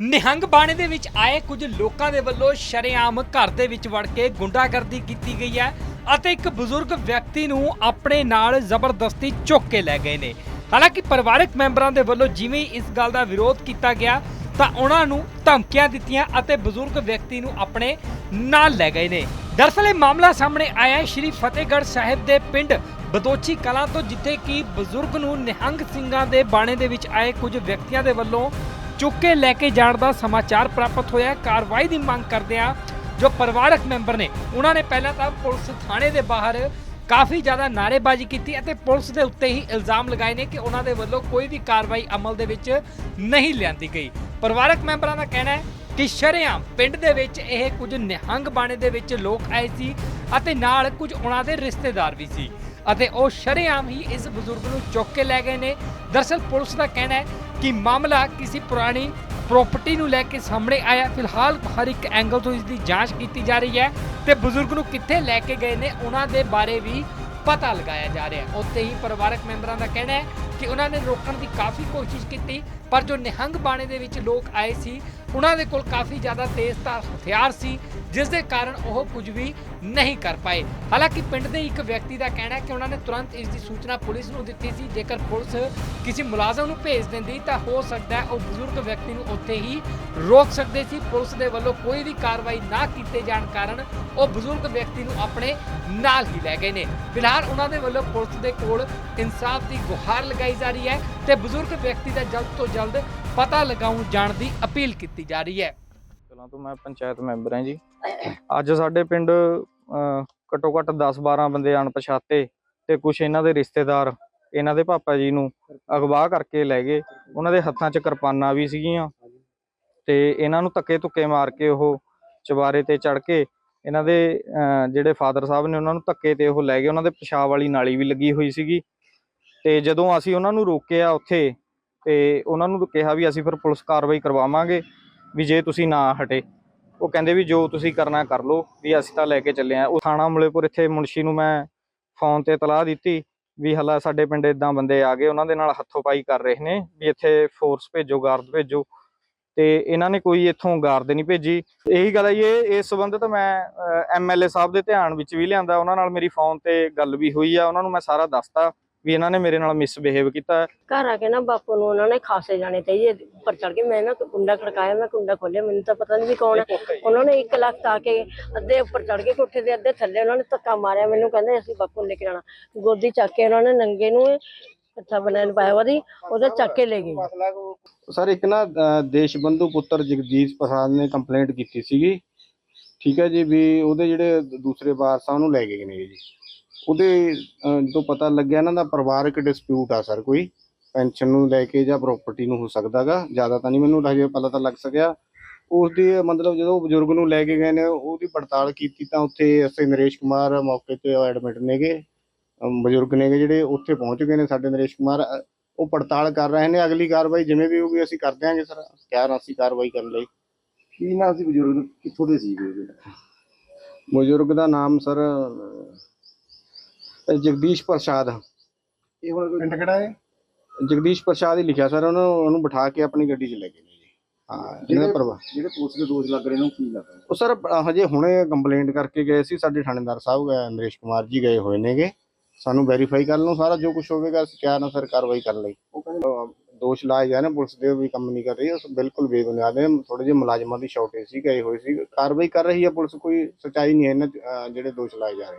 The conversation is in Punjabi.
ਨਿਹੰਗ ਬਾਣੇ ਦੇ ਵਿੱਚ ਆਏ ਕੁਝ ਲੋਕਾਂ ਦੇ ਵੱਲੋਂ ਸ਼ਰੇਆਮ ਘਰ ਦੇ ਵਿੱਚ ਵੜ ਕੇ ਗੁੰਡਾਗਰਦੀ ਕੀਤੀ ਗਈ ਹੈ ਅਤੇ ਇੱਕ ਬਜ਼ੁਰਗ ਵਿਅਕਤੀ ਨੂੰ ਆਪਣੇ ਨਾਲ ਜ਼ਬਰਦਸਤੀ ਚੁੱਕ ਕੇ ਲੈ ਗਏ ਨੇ। ਹਾਲਾਂਕਿ ਪਰਿਵਾਰਕ ਮੈਂਬਰਾਂ ਦੇ ਵੱਲੋਂ ਜਿਵੇਂ ਇਸ ਗੱਲ ਦਾ ਵਿਰੋਧ ਕੀਤਾ ਗਿਆ, ਤਾਂ ਉਹਨਾਂ ਨੂੰ ਧਮਕੀਆਂ ਦਿੱਤੀਆਂ ਅਤੇ ਬਜ਼ੁਰਗ ਵਿਅਕਤੀ ਨੂੰ ਆਪਣੇ ਨਾਲ ਲੈ ਗਏ ਨੇ। ਦਰਅਸਲ ਇਹ ਮਾਮਲਾ ਸਾਹਮਣੇ ਆਇਆ ਹੈ। ਸ਼੍ਰੀ ਫਤਿਹਗੜ੍ਹ ਸਾਹਿਬ ਦੇ ਪਿੰਡ ਬਦੋਚੀ ਕਲਾਂ ਤੋਂ, ਜਿੱਥੇ ਕਿ ਬਜ਼ੁਰਗ ਨੂੰ ਨਿਹੰਗ ਸਿੰਘਾਂ ਦੇ ਬਾਣੇ ਦੇ ਵਿੱਚ ਆਏ ਕੁਝ ਵਿਅਕਤੀਆਂ ਦੇ ਵੱਲੋਂ ਚੁੱਕ ਕੇ ਲੈ ਕੇ ਜਾਣ ਦਾ ਸਮਾਚਾਰ ਪ੍ਰਾਪਤ ਹੋਇਆ ਕਾਰਵਾਈ ਦੀ ਮੰਗ ਕਰਦੇ ਆ ਜੋ ਪਰਿਵਾਰਕ ਮੈਂਬਰ ਨੇ, ਉਹਨਾਂ ਨੇ ਪਹਿਲਾਂ ਤਾਂ ਪੁਲਿਸ ਥਾਣੇ ਦੇ ਬਾਹਰ ਕਾਫੀ ਜ਼ਿਆਦਾ ਨਾਅਰੇਬਾਜ਼ੀ ਕੀਤੀ ਅਤੇ ਪੁਲਿਸ ਦੇ ਉੱਤੇ ਹੀ ਇਲਜ਼ਾਮ ਲਗਾਏ ਨੇ ਕਿ ਉਹਨਾਂ ਦੇ ਵੱਲੋਂ ਕੋਈ ਵੀ ਕਾਰਵਾਈ ਅਮਲ ਦੇ ਵਿੱਚ ਨਹੀਂ ਲਿਆਂਦੀ ਗਈ। ਪਰਿਵਾਰਕ ਮੈਂਬਰਾਂ ਦਾ ਕਹਿਣਾ ਹੈ ਕਿ ਸ਼ਰੇਆਮ ਪਿੰਡ ਦੇ ਵਿੱਚ ਇਹ ਕੁਝ ਨਿਹੰਗ ਬਾਣੇ ਦੇ ਵਿੱਚ ਲੋਕ ਆਏ ਸੀ ਅਤੇ ਨਾਲ ਕੁਝ ਉਹਨਾਂ ਦੇ ਰਿਸ਼ਤੇਦਾਰ ਵੀ ਸੀ। ਅਤੇ ਉਹ ਸ਼ਰੇਆਮ ਹੀ ਇਸ ਬਜ਼ੁਰਗ ਨੂੰ ਚੁੱਕ ਕੇ ਲੈ ਗਏ ਨੇ। ਦਰਅਸਲ ਪੁਲਿਸ ਦਾ ਕਹਿਣਾ ਹੈ ਕਿ ਮਾਮਲਾ ਕਿਸੇ ਪੁਰਾਣੀ ਪ੍ਰਾਪਰਟੀ ਨੂੰ ਲੈ ਕੇ ਸਾਹਮਣੇ ਆਇਆ। ਫਿਲਹਾਲ ਹਰ ਇੱਕ ਐਂਗਲ ਤੋਂ ਇਸ ਦੀ ਜਾਂਚ ਕੀਤੀ ਜਾ ਰਹੀ ਹੈ ਤੇ ਬਜ਼ੁਰਗ ਨੂੰ ਕਿੱਥੇ ਲੈ ਕੇ ਗਏ ਨੇ, ਉਹਨਾਂ ਦੇ ਬਾਰੇ ਵੀ ਪਤਾ ਲਗਾਇਆ ਜਾ ਰਿਹਾ ਹੈ। ਉੱਥੇ ਹੀ ਪਰਿਵਾਰਕ ਮੈਂਬਰਾਂ ਦਾ ਕਹਿਣਾ ਹੈ ਕਿ ਉਹਨਾਂ ਨੇ ਰੋਕਣ ਦੀ ਕਾਫੀ ਕੋਸ਼ਿਸ਼ ਕੀਤੀ, ਪਰ ਜੋ ਨਿਹੰਗ ਬਾਣੇ ਦੇ ਵਿੱਚ ਲੋਕ ਆਏ ਸੀ ਉਹਨਾਂ ਦੇ ਕੋਲ ਕਾਫੀ ਜ਼ਿਆਦਾ ਤੇਜ਼ਧਾਰ ਹਥਿਆਰ ਸੀ, ਜਿਸ ਦੇ ਕਾਰਨ ਉਹ ਕੁਝ ਵੀ ਨਹੀਂ ਕਰ ਪਾਏ। ਹਾਲਾਂਕਿ ਪਿੰਡ ਦੇ ਇੱਕ ਵਿਅਕਤੀ ਦਾ ਕਹਿਣਾ ਹੈ ਕਿ ਉਹਨਾਂ ਨੇ ਤੁਰੰਤ ਇਸ ਦੀ ਸੂਚਨਾ ਪੁਲਿਸ ਨੂੰ ਦਿੱਤੀ ਸੀ। ਜੇਕਰ ਪੁਲਿਸ ਕਿਸੇ ਮੁਲਾਜ਼ਮ ਨੂੰ ਭੇਜ ਦਿੰਦੀ ਤਾਂ ਹੋ ਸਕਦਾ ਹੈ ਉਹ ਬਜ਼ੁਰਗ ਵਿਅਕਤੀ ਨੂੰ ਉੱਥੇ ਹੀ ਰੋਕ ਸਕਦੇ ਸੀ। ਪੁਲਿਸ ਦੇ ਵੱਲੋਂ ਕੋਈ ਵੀ ਕਾਰਵਾਈ ਨਾ ਕੀਤੇ ਜਾਣ ਕਾਰਨ ਉਹ ਬਜ਼ੁਰਗ ਵਿਅਕਤੀ ਨੂੰ ਆਪਣੇ ਨਾਲ ਹੀ ਲੈ ਗਏ ਨੇ। ਫਿਲਹਾਲ ਉਹਨਾਂ ਦੇ ਵੱਲੋਂ ਪੁਲਿਸ ਦੇ ਕੋਲ ਇਨਸਾਫ ਦੀ ਗੁਹਾਰ ਲਗਾਈ ਜਾ ਰਹੀ ਹੈ ਤੇ ਬਜ਼ੁਰਗ ਵਿਅਕਤੀ ਦਾ ਜਲਦ ਤੋਂ ਜਲਦ ਪਤਾ ਲਗਾਉਣ ਜਾਣ ਦੀ ਅਪੀਲ ਕੀਤੀ ਜਾ ਰਹੀ ਹੈ। ਕਲਾਂ ਤੋਂ ਮੈਂ ਪੰਚਾਇਤ ਮੈਂਬਰ ਹਾਂ ਜੀ। ਅੱਜ ਸਾਡੇ ਪਿੰਡ ਘੱਟੋ ਘੱਟ 10-12 ਬੰਦੇ ਅਣਪਛਾਤੇ ਤੇ ਕੁਝ ਇਹਨਾਂ ਦੇ ਰਿਸ਼ਤੇਦਾਰ ਇਹਨਾਂ ਦੇ ਪਾਪਾ ਜੀ ਨੂੰ ਅਗਵਾ ਕਰਕੇ ਲੈ ਗਏ। ਉਹਨਾਂ ਦੇ ਹੱਥਾਂ 'ਚ ਕਿਰਪਾਨਾਂ ਵੀ ਸੀਗੀਆਂ ਤੇ ਇਹਨਾਂ ਨੂੰ ਧੱਕੇ ਧੁੱਕੇ ਮਾਰ ਕੇ ਉਹ ਚਵਾਰੇ ਤੇ ਚੜ ਕੇ ਇਹਨਾਂ ਦੇ ਅਹ, ਜਿਹੜੇ ਫਾਦਰ ਸਾਹਿਬ ਨੇ ਉਹਨਾਂ ਨੂੰ ਧੱਕੇ ਤੇ ਉਹ ਲੈ ਗਏ। ਉਹਨਾਂ ਦੇ ਪਿਸ਼ਾਬ ਵਾਲੀ ਨਾਲੀ ਵੀ ਲੱਗੀ ਹੋਈ ਸੀਗੀ ਤੇ ਜਦੋਂ ਅਸੀਂ ਉਹਨਾਂ ਨੂੰ ਰੋਕਿਆ ਉੱਥੇ ਤੇ ਉਹਨਾਂ ਨੂੰ ਕਿਹਾ ਵੀ ਅਸੀਂ ਫਿਰ ਪੁਲਿਸ ਕਾਰਵਾਈ ਕਰਵਾਵਾਂਗੇ ਵੀ ਜੇ ਤੁਸੀਂ ਨਾ ਹਟੇ। ਉਹ ਕਹਿੰਦੇ ਵੀ ਜੋ ਤੁਸੀਂ ਕਰਨਾ ਕਰ ਲਓ ਵੀ ਅਸੀਂ ਤਾਂ ਲੈ ਕੇ ਚੱਲੇ ਆ ਉਹ ਥਾਣਾ ਮੁਲੇਪੁਰ ਇੱਥੇ ਮੁਨਸ਼ੀ ਨੂੰ ਮੈਂ ਫੋਨ ਤੇ ਤਲਾਹ ਦਿੱਤੀ ਵੀ ਹਲਾ ਸਾਡੇ ਪਿੰਡ ਇਦਾਂ ਬੰਦੇ ਆ ਗਏ ਉਹਨਾਂ ਦੇ ਨਾਲ ਹੱਥੋਂ ਪਾਈ ਕਰ ਰਹੇ ਨੇ ਵੀ ਇੱਥੇ ਫੋਰਸ ਭੇਜੋ ਗਾਰਡ ਭੇਜੋ। ਤੇ ਇਹਨਾਂ ਨੇ ਕੋਈ ਇੱਥੋਂ ਗਾਰਡ ਨਹੀਂ ਭੇਜੀ। ਇਹੀ ਗੱਲ ਹੈ ਜੀ, ਇਹ ਇਸ ਤਾਂ ਮੈਂ ਐਮਐਲਏ ਸਾਹਿਬ ਦੇ ਧਿਆਨ ਵਿੱਚ ਵੀ ਲਿਆਂਦਾ। ਉਹਨਾਂ ਨਾਲ ਮੇਰੀ ਫੋਨ ਤੇ ਗੱਲ ਵੀ ਹੋਈ ਆ ਉਹਨਾਂ ਨੂੰ ਮੈਂ ਸਾਰਾ ਦੱਸਤਾ। ਵੀ ਇਹਨਾਂ ਨੇ ਮੇਰੇ ਨਾਲ ਮਿਸਬਿਹੇਵ ਕੀਤਾ। ਹੈ। ਘਰ ਆ ਕੇ ਨਾ ਬਾਪੂ ਨੂੰ ਉਹਨਾਂ ਨੇ ਖਾਸੇ ਜਾਣੇ ਤੇ ਜੀ ਉੱਪਰ ਚੜ ਕੇ ਮੈਂ ਨਾ ਕੁੰਡਾ ਖੜਕਾਇਆ ਮੈਂ ਕੁੰਡਾ ਖੋਲਿਆ ਮੈਨੂੰ ਤਾਂ ਪਤਾ ਨਹੀਂ ਵੀ ਕੌਣ ਹੈ ਉਹਨਾਂ ਨੇ 1 ਲੱਖ ਆ ਕੇ ਅੱਧੇ ਉੱਪਰ ਚੜ ਕੇ ਕੋਠੇ ਦੇ ਅੱਧੇ ਥੱਲੇ ਉਹਨਾਂ ਨੇ ਧੱਕਾ ਮਾਰਿਆ ਮੈਨੂੰ ਕਹਿੰਦੇ ਅਸੀਂ ਬਾਪੂ ਨੂੰ ਲੈ ਕੇ ਜਾਣਾ। ਗੋਦੀ ਚੱਕ ਕੇ ਉਹਨਾਂ ਨੇ ਨੰਗੇ ਨੂੰ ਅੱਛਾ ਬਣਾਉਣ ਪਾਇਆ ਉਹਦੀ ਉਹਦਾ ਚੱਕ ਕੇ ਲੈ ਗਏ ਸਰ ਇੱਕ ਨਾ ਅ, ਦੇਸ਼ ਬੰਧੂ ਪੁੱਤਰ ਜਗਦੀਸ਼ ਪ੍ਰਸਾਦ ਨੇ ਕੰਪਲੇਂਟ ਕੀਤੀ ਸੀਗੀ। ਠੀਕ ਹੈ ਜੀ ਵੀ ਉਹਦੇ ਜਿਹੜੇ ਦੂਸਰੇ ਵਾਰਸ ਆ ਉਹਨੂੰ ਲੈ ਗਏ ਨੇ ਜੀ। ਉਹਦੇ ਅ, ਜਦੋਂ ਪਤਾ ਲੱਗਿਆ ਇਹਨਾਂ ਦਾ ਪਰਿਵਾਰਕ ਡਿਸਪਿਊਟ ਆ ਸਰ ਕੋਈ ਪੈਨਸ਼ਨ ਨੂੰ ਲੈ ਕੇ ਜਾਂ ਪ੍ਰਾਪਰਟੀ ਨੂੰ ਹੋ ਸਕਦਾਗਾ ਜ਼ਿਆਦਾ ਤਾਂ ਨਹੀਂ ਮੈਨੂੰ ਹਜੇ ਪਤਾ ਤਾਂ ਲੱਗ ਸਕਿਆ। ਉਸ ਦੀ ਮਤਲਬ ਜਦੋਂ ਬਜ਼ੁਰਗ ਨੂੰ ਲੈ ਕੇ ਗਏ ਨੇ ਉਹਦੀ ਪੜਤਾਲ ਕੀਤੀ ਤਾਂ ਉੱਥੇ ਅਸੀਂ ਨਰੇਸ਼ ਕੁਮਾਰ ਮੌਕੇ ਤੇ ਐਡਮਿਟ ਨੇਗੇ। ਅਮ ਬਜ਼ੁਰਗ ਨੇਗੇ ਜਿਹੜੇ ਉੱਥੇ ਪਹੁੰਚ ਗਏ ਨੇ ਸਾਡੇ ਨਰੇਸ਼ ਕੁਮਾਰ। ਅ, ਉਹ ਪੜਤਾਲ ਕਰ ਰਹੇ ਨੇ ਅਗਲੀ ਕਾਰਵਾਈ ਜਿਵੇਂ ਵੀ ਹੋਊਗੀ ਅਸੀਂ ਕਰ ਦਿਆਂਗੇ ਸਰ ਤਿਆਰ ਹਾਂ ਅਸੀਂ ਕਾਰਵਾਈ ਕਰਨ ਲਈ। ਕੀ ਨਾਮ ਸੀ ਬਜ਼ੁਰਗ? ਕਿੱਥੋਂ ਦੇ ਜਿਹੜੇ? ਬਜ਼ੁਰਗ ਦਾ ਨਾਮ ਸਰ ਅਹ, ਜਗਦੀਸ਼ ਪ੍ਰਸਾਦ। ਇਹ ਹੁਣ ਪਿੰਡ ਕਿਹੜਾ ਹੈ? ਜਗਦੀਸ਼ ਪ੍ਰਸਾਦ ਹੀ ਲਿਖਿਆ ਸਰ ਉਹਨੂੰ ਉਹਨੂੰ ਬਿਠਾ ਕੇ ਆਪਣੀ ਗੱਡੀ 'ਚ ਲੈ ਗਏ ਨੇ ਜੀ। ਹਾਂ ਇਹਨਾਂ ਪਰਿਵਾਰ ਜਿਹੜੇ ਪੁਲਿਸ ਦੇ ਦੋਸ਼ ਲੱਗ ਰਹੇ ਨੇ ਉਹ ਕੀ ਲੱਗ ਰਿਹਾ ਉਹ ਸਰ ਹਜੇ ਹੁਣੇ ਕੰਪਲੇਂਟ ਕਰਕੇ ਗਏ ਸੀ ਸਾਡੇ ਥਾਣੇਦਾਰ ਸਾਹਿਬ ਅਹ, ਨਰੇਸ਼ ਕੁਮਾਰ ਜੀ ਗਏ ਹੋਏ ਨੇਗੇ। ਸਾਨੂੰ ਵੈਰੀਫਾਈ ਕਰ ਲਓ ਸਾਰਾ ਜੋ ਕੁਝ ਹੋਵੇਗਾ ਅਸੀਂ ਤਿਆਰ ਹਾਂ ਸਰ ਕਾਰਵਾਈ ਕਰਨ ਲਈ। ਦੋਸ਼ ਲਾਏ ਜਾ ਰਹੇ ਨੇ ਪੁਲਿਸ ਦੇ ਵੀ ਕੰਮ ਨਹੀਂ ਕਰ ਰਹੀ ਉਹ ਬਿਲਕੁਲ ਬੇਬੁਨਿਆਦ ਨੇ ਥੋੜੇ ਜਿਹੇ ਮੁਲਾਜ਼ਮਾਂ ਦੀ ਸ਼ਾਰਟੇਜ ਸੀ ਗਏ ਹੋਏ ਸੀ। ਕਾਰਵਾਈ ਕਰ ਰਹੀ ਹੈ ਪੁਲਿਸ ਕੋਈ ਸਚਾਈ ਨਹੀਂ ਹੈ ਇਹਨਾਂ ਜਿਹੜੇ ਦੋਸ਼ ਲਾਏ ਜਾ ਰਹੇ ਨੇ।